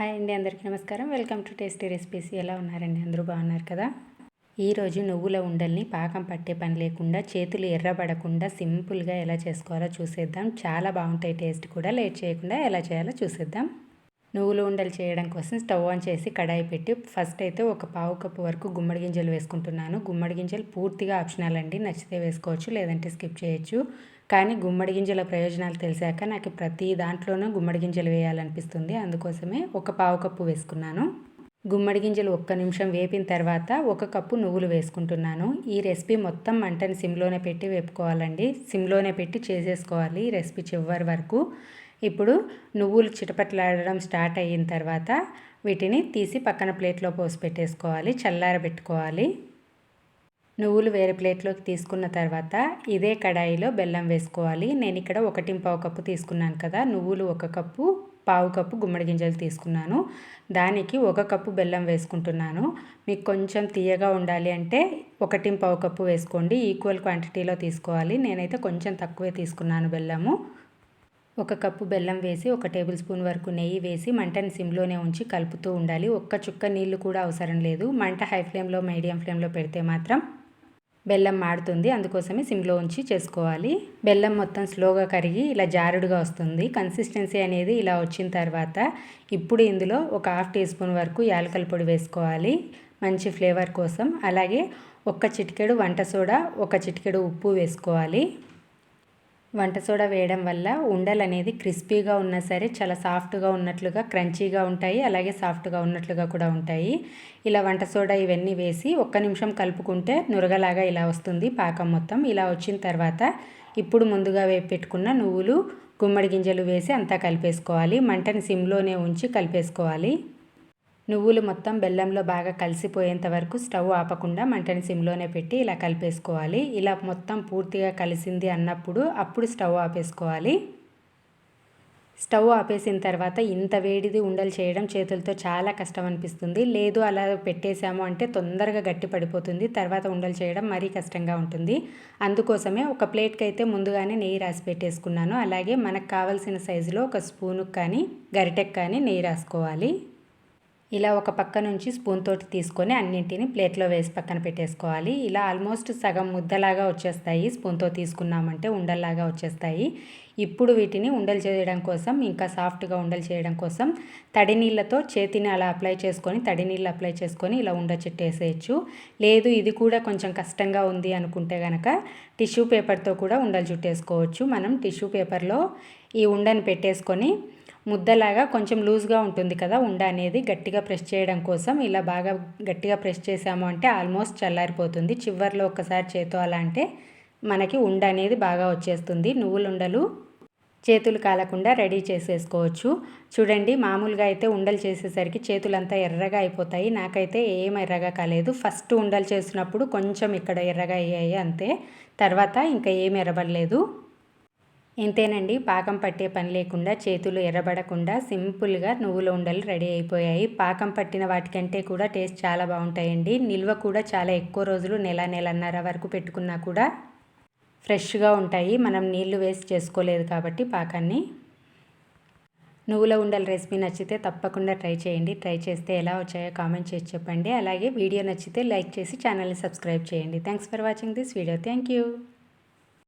Hi అండి అందరికీ నమస్కారం. Welcome to tasty recipes. ఎలా ఉన్నారండి? అందరూ బాగున్నారు కదా? ఈరోజు నువ్వుల ఉండల్ని పాకం పట్టే పని లేకుండా చేతులు ఎర్రబడకుండా సింపుల్గా ఎలా చేసుకోవాలో చూసేద్దాం. చాలా బాగుంటాయి టేస్ట్ కూడా. లేట్ చేయకుండా ఎలా చేయాలో చూసేద్దాం. నువ్వుల ఉండలు చేయడం కోసం స్టవ్ ఆన్ చేసి కడాయి పెట్టి ఫస్ట్ అయితే ఒక పావు కప్పు వరకు గుమ్మడి గింజలు వేసుకుంటున్నాను. గుమ్మడి గింజలు పూర్తిగా ఆప్షనల్ అండి. నచ్చితే వేసుకోవచ్చు లేదంటే స్కిప్ చేయొచ్చు. కానీ గుమ్మడి గింజల ప్రయోజనాలు తెలిసాక నాకు ప్రతి దాంట్లోనూ గుమ్మడి గింజలు వేయాలనిపిస్తుంది. అందుకోసమే ఒక పావు కప్పు వేసుకున్నాను. గుమ్మడి గింజలు ఒక్క నిమిషం వేపిన తర్వాత ఒక కప్పు నువ్వులు వేసుకుంటున్నాను. ఈ రెసిపీ మొత్తం మంటని సిమ్లోనే పెట్టి వేపుకోవాలండి. సిమ్లోనే పెట్టి చేసేసుకోవాలి ఈ రెసిపీ చివరి వరకు. ఇప్పుడు నువ్వులు చిటపట్లాడడం స్టార్ట్ అయిన తర్వాత వీటిని తీసి పక్కన ప్లేట్లో పోసి పెట్టేసుకోవాలి. చల్లారబెట్టుకోవాలి. నువ్వులు వేరే ప్లేట్లోకి తీసుకున్న తర్వాత ఇదే కడాయిలో బెల్లం వేసుకోవాలి. నేను ఇక్కడ ఒకటి పావు కప్పు తీసుకున్నాను కదా నువ్వులు ఒక కప్పు పావు కప్పు గుమ్మడి గింజలు తీసుకున్నాను. దానికి ఒక కప్పు బెల్లం వేసుకుంటున్నాను. మీకు కొంచెం తీయగా ఉండాలి అంటే ఒకటి పావు కప్పు వేసుకోండి. ఈక్వల్ క్వాంటిటీలో తీసుకోవాలి. నేనైతే కొంచెం తక్కువే తీసుకున్నాను బెల్లము. ఒక కప్పు బెల్లం వేసి ఒక టేబుల్ స్పూన్ వరకు నెయ్యి వేసి మంటని సిమ్లోనే ఉంచి కలుపుతూ ఉండాలి. ఒక్క చుక్క నీళ్ళు కూడా అవసరం లేదు. మంట హై ఫ్లేమ్లో మీడియం ఫ్లేమ్లో పెడితే మాత్రం బెల్లం మాడుతుంది. అందుకోసమే సిమ్లో ఉంచి చేసుకోవాలి. బెల్లం మొత్తం స్లోగా కరిగి ఇలా జారుడుగా వస్తుంది. కన్సిస్టెన్సీ అనేది ఇలా వచ్చిన తర్వాత ఇప్పుడు ఇందులో ఒక హాఫ్ టీ స్పూన్ వరకు యాలకల పొడి వేసుకోవాలి. మంచి ఫ్లేవర్ కోసం. అలాగే ఒక్క చిటికెడు వంట సోడా ఒక చిటికెడు ఉప్పు వేసుకోవాలి. వంట సోడా వేయడం వల్ల ఉండలు అనేది క్రిస్పీగా ఉన్నా సరే చాలా సాఫ్ట్గా ఉన్నట్లుగా క్రంచీగా ఉంటాయి. అలాగే సాఫ్ట్గా ఉన్నట్లుగా కూడా ఉంటాయి. ఇలా వంట సోడా ఇవన్నీ వేసి ఒక్క నిమిషం కలుపుకుంటే నురగలాగా ఇలా వస్తుంది పాకం మొత్తం. ఇలా వచ్చిన తర్వాత ఇప్పుడు ముందుగా వేపి పెట్టుకున్న నువ్వులు గుమ్మడి గింజలు వేసి అంతా కలిపేసుకోవాలి. మంటని సిమ్లోనే ఉంచి కలిపేసుకోవాలి. నువ్వులు మొత్తం బెల్లంలో బాగా కలిసిపోయేంత వరకు స్టవ్ ఆపకుండా మంటని సిమ్లోనే పెట్టి ఇలా కలిపేసుకోవాలి. ఇలా మొత్తం పూర్తిగా కలిసింది అన్నప్పుడు అప్పుడు స్టవ్ ఆపేసుకోవాలి. స్టవ్ ఆపేసిన తర్వాత ఇంత వేడిది ఉండలు చేయడం చేతులతో చాలా కష్టం అనిపిస్తుంది. లేదు అలా పెట్టేశాము అంటే తొందరగా గట్టి పడిపోతుంది. తర్వాత ఉండలు చేయడం మరీ కష్టంగా ఉంటుంది. అందుకోసమే ఒక ప్లేట్కి అయితే ముందుగానే నెయ్యి రాసి పెట్టేసుకున్నాను. అలాగే మనకు కావాల్సిన సైజులో ఒక స్పూనుకి కానీ గరిటెకు కానీ నెయ్యి రాసుకోవాలి. ఇలా ఒక పక్క నుంచి స్పూన్ తోటి తీసుకొని అన్నింటిని ప్లేట్లో వేసి పక్కన పెట్టేసుకోవాలి. ఇలా ఆల్మోస్ట్ సగం ముద్దలాగా వచ్చేస్తాయి. స్పూన్తో తీసుకున్నామంటే ఉండల్లాగా వచ్చేస్తాయి. ఇప్పుడు వీటిని ఉండలు చేయడం కోసం ఇంకా సాఫ్ట్గా ఉండలు చేయడం కోసం తడి నీళ్ళతో చేతిని అలా అప్లై చేసుకొని తడి నీళ్ళు అప్లై చేసుకొని ఇలా ఉండ చుట్టేసేయచ్చు. లేదు ఇది కూడా కొంచెం కష్టంగా ఉంది అనుకుంటే కనుక టిష్యూ పేపర్తో కూడా ఉండలు చుట్టేసుకోవచ్చు. మనం టిష్యూ పేపర్లో ఈ ఉండని పెట్టేసుకొని ముద్దలాగా కొంచెం లూజ్గా ఉంటుంది కదా ఉండ అనేది గట్టిగా ప్రెస్ చేయడం కోసం ఇలా బాగా గట్టిగా ప్రెస్ చేసాము అంటే ఆల్మోస్ట్ చల్లారిపోతుంది. చివరిలో ఒక్కసారి చేతో అలా అంటే మనకి ఉండ అనేది బాగా వచ్చేస్తుంది. నువ్వులుండలు చేతులు కాలకుండా రెడీ చేసేసుకోవచ్చు. చూడండి మామూలుగా అయితే ఉండలు చేసేసరికి చేతులంతా ఎర్రగా అయిపోతాయి. నాకైతే ఏం ఎర్రగా కాలేదు. ఫస్ట్ ఉండలు చేసినప్పుడు కొంచెం ఇక్కడ ఎర్రగా అయ్యాయి అంతే. తర్వాత ఇంకా ఏం ఎర్రబడలేదు. ఇంతేనండి పాకం పట్టే పని లేకుండా చేతులు ఎర్రబడకుండా సింపుల్గా నువ్వుల ఉండలు రెడీ అయిపోయాయి. పాకం పట్టిన వాటికంటే కూడా టేస్ట్ చాలా బాగుంటాయండి. నిల్వ కూడా చాలా ఎక్కువ రోజులు నెల నెలన్నర వరకు పెట్టుకున్నా కూడా ఫ్రెష్గా ఉంటాయి. మనం నీళ్ళు వేసి చేసుకోలేదు కాబట్టి పాకాన్ని. నువ్వుల ఉండల రెసిపీ నచ్చితే తప్పకుండా ట్రై చేయండి. ట్రై చేస్తే ఎలా వచ్చాయో కామెంట్ చేసి చెప్పండి. అలాగే వీడియో నచ్చితే లైక్ చేసి ఛానల్ని సబ్స్క్రైబ్ చేయండి. Thanks for watching this video. Thank you.